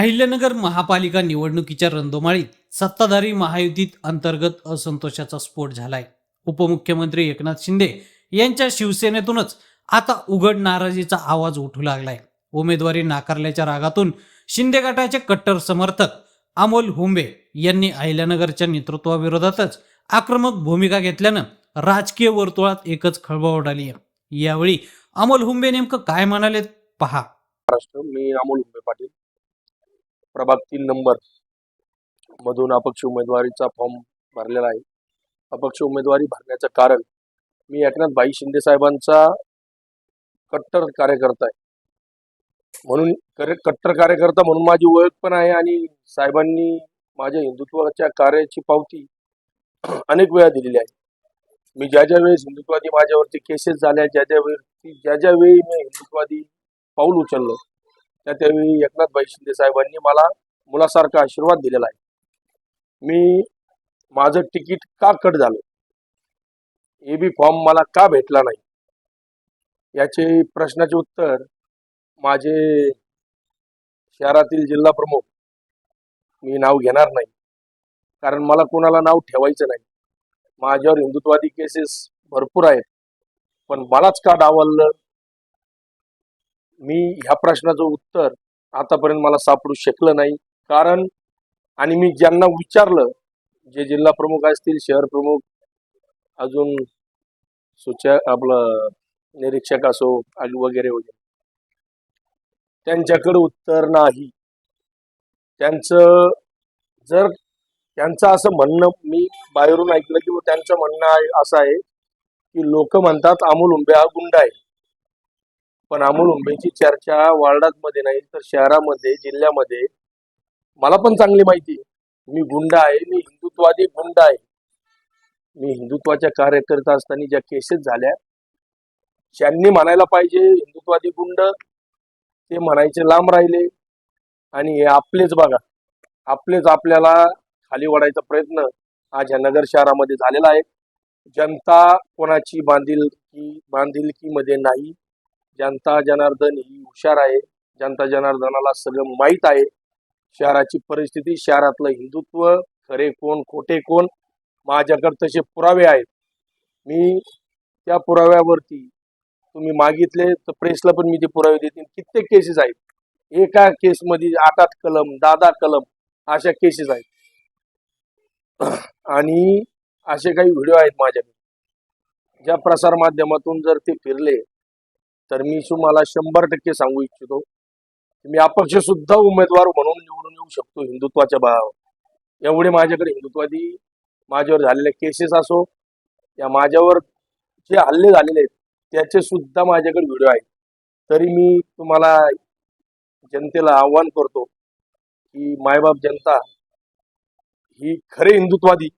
अहिल्यानगर महापालिका निवडणुकीच्या रणधुमाळीत सत्ताधारी महायुतीत अंतर्गत असंतोषाचा स्फोट झालाय. उपमुख्यमंत्री एकनाथ शिंदे यांच्या शिवसेनेतूनच आता उघड नाराजीचा आवाज उठू लागलाय. उमेदवारी नाकारल्याच्या रागातून शिंदे गटाचे कट्टर समर्थक अमोल हुंबे यांनी अहिल्यानगरच्या नेतृत्वाविरोधातच आक्रमक भूमिका घेतल्यानं राजकीय वर्तुळात एकच खळबळ उडाली आहे. यावेळी अमोल हुंबे नेमकं काय म्हणाले पहा. महाराष्ट्र मी अमोल हुंबे पाटील. प्रभाग तीन नंबर मधून अपक्ष उमेदवारीचा फॉर्म भरलेला आहे. अपक्ष उमेदवारी भरण्याचं कारण मी एकनाथ भाई शिंदे साहेबांचा कट्टर कार्यकर्ता आहे. म्हणून कट्टर कार्यकर्ता म्हणून माझी ओळख पण आहे आणि साहेबांनी माझ्या हिंदुत्वाच्या कार्याची पावती अनेक वेळा दिलेली आहे. मी ज्या ज्या वेळेस हिंदुत्वादी माझ्यावरती केसेस झाल्या ज्या ज्या वेळी ज्या ज्या वेळी मी हिंदुत्वादी पाऊल उचललं त्या त्यावेळी एकनाथ भाई शिंदे साहेबांनी मला मुलासारखा आशीर्वाद दिलेला आहे. मी माझं तिकीट का कट झालं? ए बी फॉर्म मला का भेटला नाही? याचे प्रश्नाचे उत्तर माझे शहरातील जिल्हा प्रमुख मी नाव घेणार नाही. कारण मला कोणाला नाव ठेवायचं नाही. माझ्यावर हिंदुत्वादी केसेस भरपूर आहेत. पण मलाच का डावललं मी ह्या प्रश्नाचं उत्तर आतापर्यंत मला सापडू शकलं नाही. कारण आणि मी ज्यांना विचारलं जे जिल्हा प्रमुख असतील शहर प्रमुख अजून सुचा आपलं निरीक्षक असो वगैरे वगैरे. त्यांच्याकडे उत्तर नाही. त्यांचं जर त्यांचं असं म्हणणं मी बाहेरून ऐकलं की त्यांचं म्हणणं आहे असं आहे की लोक म्हणतात अमोल उंबे हा गुंड आहे. पण अमोल उंबेची चर्चा वार्डामध्ये नाही तर शहरामध्ये जिल्ह्यामध्ये. मला पण चांगली माहिती मी गुंड आहे मी हिंदुत्वादी गुंड आहे. मी हिंदुत्वाच्या कार्यकर्ता असताना ज्या केसेस झाल्या त्यांनी म्हणायला पाहिजे हिंदुत्वादी गुंड ते म्हणायचे लांब राहिले. आणि हे आपलेच बघा आपलेच आपल्याला खाली वाढायचा प्रयत्न आज ह्या नगर शहरामध्ये झालेला आहे. जनता कोणाची बांधिलकी बांधिलकीमध्ये नाही. जनता जनार्दन ही हुशार आहे. जनता जनार्दनाला सगळं माहीत आहे. शहराची परिस्थिती शहरातलं हिंदुत्व खरे कोण खोटे कोण माझ्याकडे तसे पुरावे आहेत. मी त्या पुराव्यावरती तुम्ही मागितले तर प्रेसला पण मी ते पुरावे देतील कित्येक केसेस आहेत. एका केसमध्ये आठ आठ कलम दादा कलम अशा केसेस आहेत. आणि असे काही व्हिडिओ आहेत माझ्याकडे. ज्या प्रसार माध्यमातून जर ते फिरले तर मी तुम्हाला शंभर टक्के सांगू इच्छितो मी अपक्ष सुद्धा उमेदवार म्हणून निवडून येऊ शकतो हिंदुत्वाच्या बळावर. एवढे माझ्याकडे हिंदुत्वादी माझ्यावर झालेले केसेस असो या माझ्यावर जे हल्ले झालेले आहेत त्याचे सुद्धा माझ्याकडे व्हिडिओ आहेत. तरी मी तुम्हाला जनतेला आव्हान करतो की मायबाप जनता ही खरे हिंदुत्वादी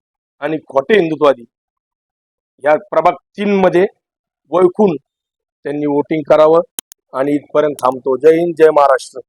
आणि खोटे हिंदुत्वादी या प्रभाग तीनमध्ये ओळखून त्यांनी वोटिंग करावं आणि इथपर्यंत थांबतो. जय हिंद जय महाराष्ट्र.